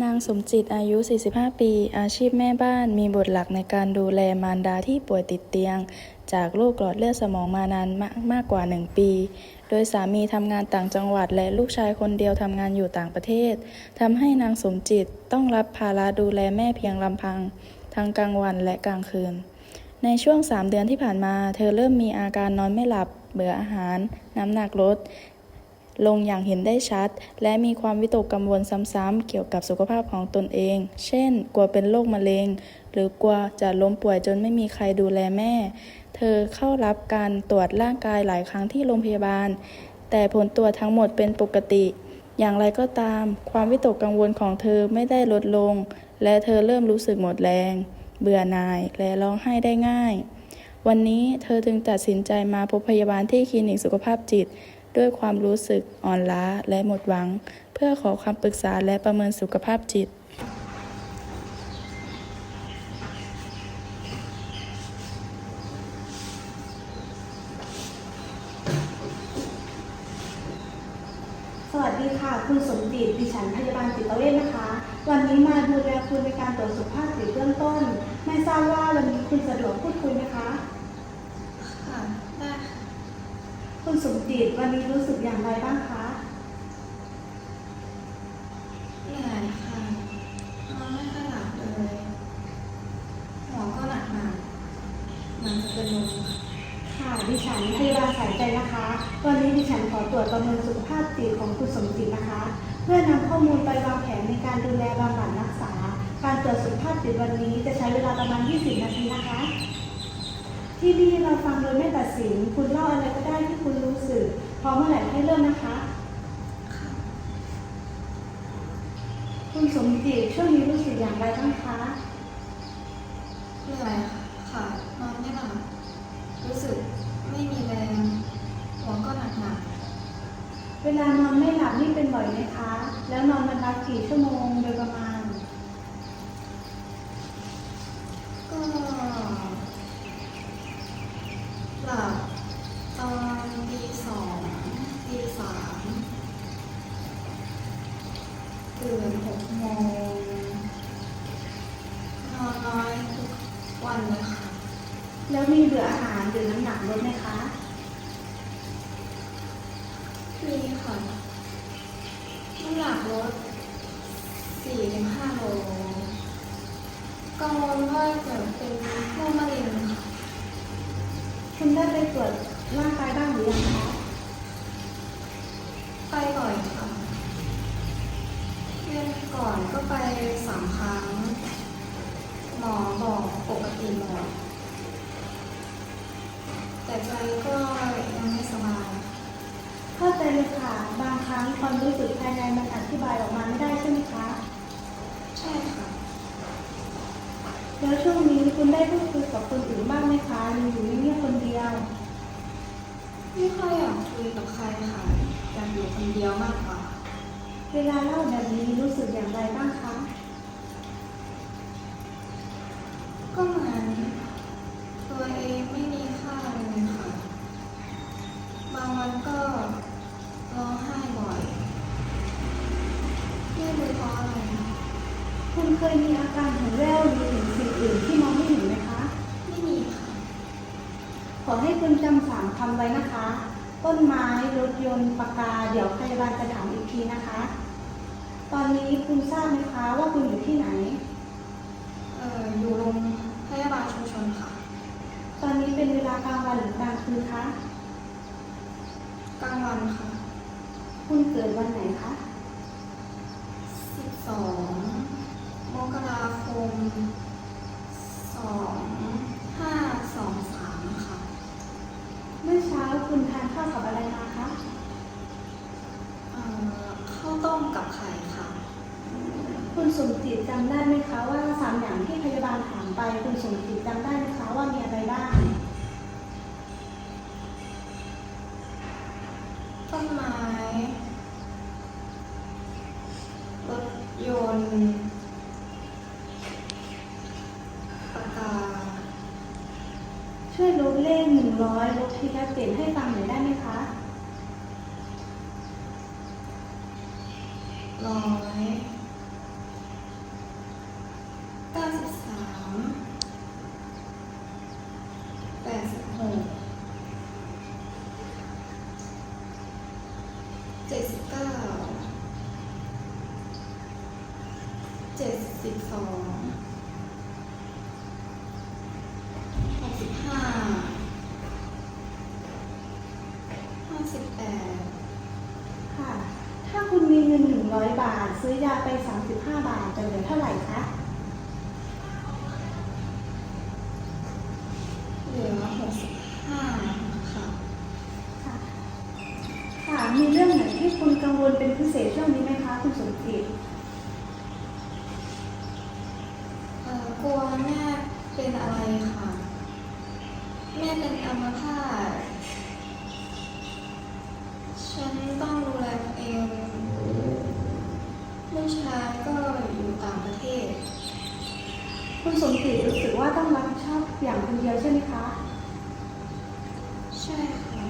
นางสมจิตอายุ 45 ปี อาชีพแม่บ้าน มีบทหลักในการดูแลมารดาที่ป่วยติดเตียง จากโรคหลอดเลือดสมองมานานมากมากกว่า 1 ปี โดยสามีทำงานต่างจังหวัดและลูกชายคนเดียวทำงานอยู่ต่างประเทศ ทำให้นางสมจิตต้องรับภาระดูแลแม่เพียงลำพัง ทั้งกลางวันและกลางคืน ในช่วง 3 เดือนที่ผ่านมา เธอเริ่มมีอาการนอนไม่หลับ เบื่ออาหาร น้ำหนักลด ลงอย่างเห็นได้ชัด และมีความวิตกกังวลซ้ำๆเกี่ยวกับสุขภาพของตนเอง เช่น กลัวเป็นโรคมะเร็ง หรือกลัวจะล้มป่วยจนไม่มีใครดูแลแม่ เธอเข้ารับการตรวจร่างกายหลายครั้งที่โรงพยาบาล แต่ผลตรวจทั้งหมดเป็นปกติ อย่างไรก็ตาม ความวิตกกังวลของเธอไม่ได้ลดลง และเธอเริ่มรู้สึกหมดแรง เบื่อหน่ายและร้องไห้ได้ง่าย วันนี้เธอจึงตัดสินใจมาพบพยาบาลที่คลินิกสุขภาพจิต ด้วยความรู้สึกอ่อนล้าและหมดหวัง เพื่อขอคำปรึกษาและประเมินสุขภาพจิตสวัสดีค่ะ คุณสมจิตดิฉันพยาบาลจิตเวชนะคะ วันนี้มาดูแลคุณในการตรวจสุขภาพจิตเบื้องต้น ไม่ทราบว่าวันนี้คุณสะดวกพูดคุยไหมคะ ค่ะ ได้ค่ะ คุณสมจิตวันนี้รู้สึกอย่างไรบ้างคะเหนื่อยค่ะนอนไม่ค่อยหลับเลยหัวก็หนักหนักๆเหมือนจะเป็นลมค่ะค่ะดิฉันพยาบาลสายใจนะคะ วันนี้ดิฉันขอตรวจประเมินสุขภาพจิตของคุณสมจิตนะคะ เพื่อนำข้อมูลไปวางแผนในการดูแลบำบัดรักษา การตรวจสุขภาพจิตวันนี้จะใช้เวลาประมาณ 20 นาทีนะคะ ที่นี่เราฟังโดยไม่ตัดสิน คุณเล่าอะไรก็ได้ที่คุณรู้สึกพร้อมเมื่อไหร่ให้เริ่มนะคะค่ะคุณสมจิตช่วงนี้รู้สึกอย่างไรบ้างคะ เหนื่อยค่ะ นอนไม่หลับ รู้สึกไม่มีแรง หัวก็หนักหนัก เวลานอนไม่หลับนี่เป็นบ่อยไหมคะ แล้วนอนวันละกี่ชั่วโมงโดยประมาณ ๆก็ห ลับตอนตีสองตีสามตื่นหกโมงนอนน้อยทุกวันเลยค่ะ แล้วมีเบื่ออาหารหรือน้ำหนักลดไหมคะ มีค่ะน้ำหนักลดสี่ถึงห้าโลกังวลว่าจะเป็นโรคมะเร็ง คุณได้ไปตรวจร่างกายบ้างหรือยังคะไปบ่อยค่ะเดือนก่อนก็ไปสามครั้ง หมอบอกปกติหมดแต่ใจก็ยังไม่สบายเข้าใจเลยค่ะ บางครั้งความรู้สึกภายในมันอธิบายออกมาไม่ได้ใช่ไหมคะ ใช่ค่ะ แล้วช่วงนี้คุณได้พูดคุยกับคนอื่นบ้างไหมคะหรืออยู่เงียบๆคนเดียว ไม่ค่อยอยากคุยกับใครค่ะอยากอยู่คนเดียวมากกว่า เวลาเล่าแบบนี้รู้สึกอย่างไรบ้างคะ ก็เหมือนตัวเองไม่มีค่าเลยค่ะ บางวันก็ร้องไห้บ่อย ไม่รู้เพราะอะไร คุณเคยมีอาการหูแว่วหรือเห็นสิ่งอื่นที่มองไม่เห็นไหมคะ ไม่มีค่ะ ข อให้คุณจำสามคำไว้นะคะ ต้นไม้รถยนต์ปากกา เดี๋ยวพยาบาลจะถามอีกทีนะคะ ตอนนี้คุณทราบไหมคะว่าคุณอยู่ที่ไหน เอ่ออยู่โรงพยาบาลชุมชนค่ะ ตอนนี้เป็นเวลากลางวันหรือกลางคืนคะ กลางวันค่ะ คุณเกิดวันไหนคะ 12 มกราคม 2523 ค่ะ เมื่อเช้าคุณทานข้าวกับอะไรมาคะ เอ่อ ข้าวต้มกับไข่ค่ะ คุณ สมจิตจำได้ไหมคะว่าสามอย่างที่พยาบาลถามไปคุณสมจิตจำได้ไหมคะว่ามีอะไรบ้างต้นไม้รถยนต์ปากกาช่วยลบเลขหนึ่งร้อยลบทีละเจ็ดให้ฟังหน่อยได้ไหมคะรอย 38 ค่ะ ถ้าคุณมีเงิน 100 บาท ซื้อยาไป 35 บาท จะเหลือเท่าไหร่คะเหลือ65ค่ะค่ะ ค่ะ มีเรื่องไหนที่คุณกังวลเป็นพิเศษช่วงนี้ไหมคะ คุณสมจิตเออกลัวแม่เป็นอะไรค่ะ แม่เป็นอัมพาต ฉันต้องดูแลตัวเองลูกชายก็อยู่ต่างประเทศ คุณสมจิตรู้สึกว่าต้องรับผิดชอบอย่างคนเดียวใช่ไหมคะ ใช่ค่ะ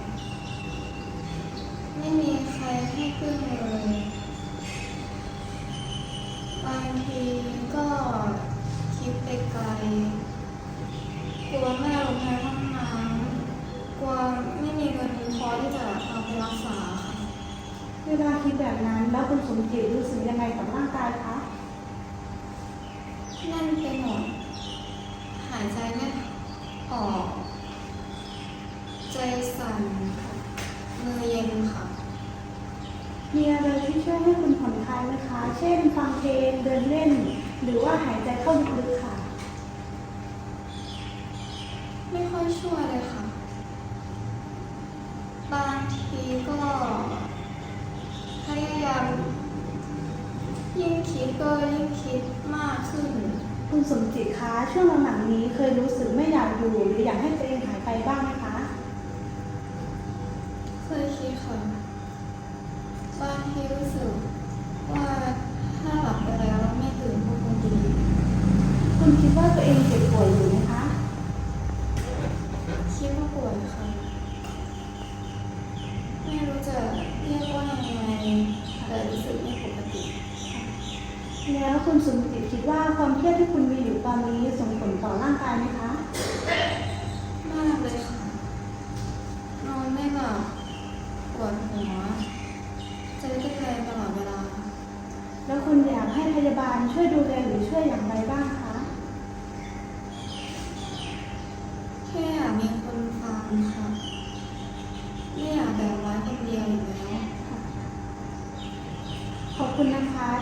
ไม่มีใครให้พึ่งเลยบางทีก็คิดไปไกล กลัวแม่ลงในห้องน้ำกลัวไม่มีเงินพอที่จะเอาไปรักษาค่ะ เวลาคิดแบบนั้นแล้วคุณสมจิตรู้สึกยังไงกับร่างกายคะแน่นไปหมดหายใจไม่ออก ใจสั่นมือเย็นค่ะมีอะไรที่ช่วยให้คุณผ่อนคลายไหมคะ เช่นฟังเพลงเดินเล่น หรือว่าหายใจเข้าลึกๆค่ะ ไม่ค่อยช่วยเลยค่ะ บางทีก็พยายาม ยิ่งคิดก็ยิ่งคิดมากขึ้น คุณสมจิตคะช่วงหลังๆนี้เคยรู้สึกไม่อยากอยู่หรืออยากให้ตัวเองหายไปบ้างไหมคะ เคยคิดค่ะบางทีรู้สึกว่าถ้าหลับไปแล้วไม่ตื่นก็คงดีคุณคิดว่าตัวเองเจ็บป่วยอยู่ไหมคะ คิดว่าป่วยค่ะ ไม่รู้จะเรียกว่ายังไงแต่รู้สึกไม่ปกติ แล้วคุณสมจิตคิดว่าความเครียดที่คุณมีอยู่ตอนนี้ส่งผลต่อร่างกายไหมคะ มากเลยค่ะ นอนไม่หลับปวดหัวใจเต้นแรงตลอดเวลา แล้วคุณอยากให้พยาบาลช่วยดูแลหรือช่วยอย่างไรบ้างคะ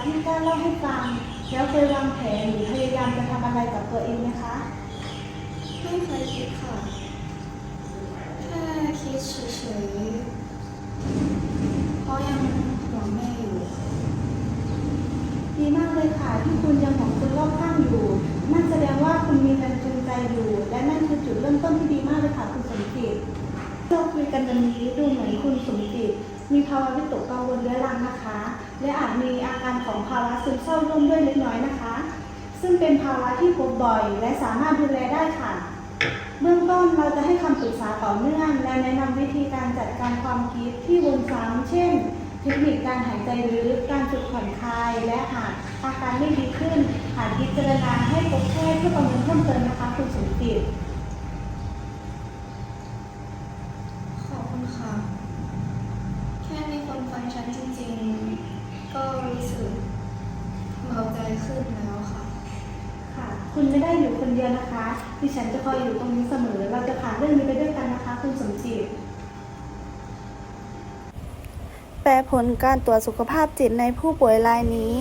ที่กล้าเล่าให้ฟัง แล้วเคยวางแผนหรือพยายามจะทำอะไรกับตัวเองไหมคะไม่เคยคิดค่ะแค่คิดเฉยๆเพราะยังห่วงแม่อยู่ ดีมากเลยค่ะที่คุณยังของคนรอบข้างอยู่ นั่นแสดงว่าคุณมีแรงจูงใจอยู่ และนั่นคือจุดเริ่มต้นที่ดีมากเลยค่ะคุณสมจิตเราคุยกันวันนี้ดูเหมือนคุณสมจิตมีภาวะวิตกกังวลเรื้อรังนะคะ และอาจมีอาการของภาวะซึมเศร้าร่วมด้วยเล็กน้อยนะคะ ซึ่งเป็นภาวะที่พบบ่อยและสามารถดูแลได้ค่ะ เบื้องต้นเราจะให้คำปรึกษาต่อเนื่อง และแนะนำวิธีการจัดการความคิดที่วนซ้ำเช่น เทคนิคการหายใจลึกการฝึกผ่อนคลาย และหากอาการไม่ดีขึ้นหากพิจารณาให้พบแพทย์เพื่อประเมินเพิ่มเติมนะคะคุณสมจิตขอบคุณค่ะ แค่มีคนฟังฉันจริงๆ ก็รู้สึกเบาใจขึ้นแล้วค่ะ ค่ะ คุณไม่ได้อยู่คนเดียวนะคะ ดิฉันจะคอยอยู่ตรงนี้เสมอ เราจะผ่านเรื่องนี้ไปด้วยกันนะคะ คุณสมจิตแปลผลการตรวจสุขภาพจิตในผู้ป่วยรายนี้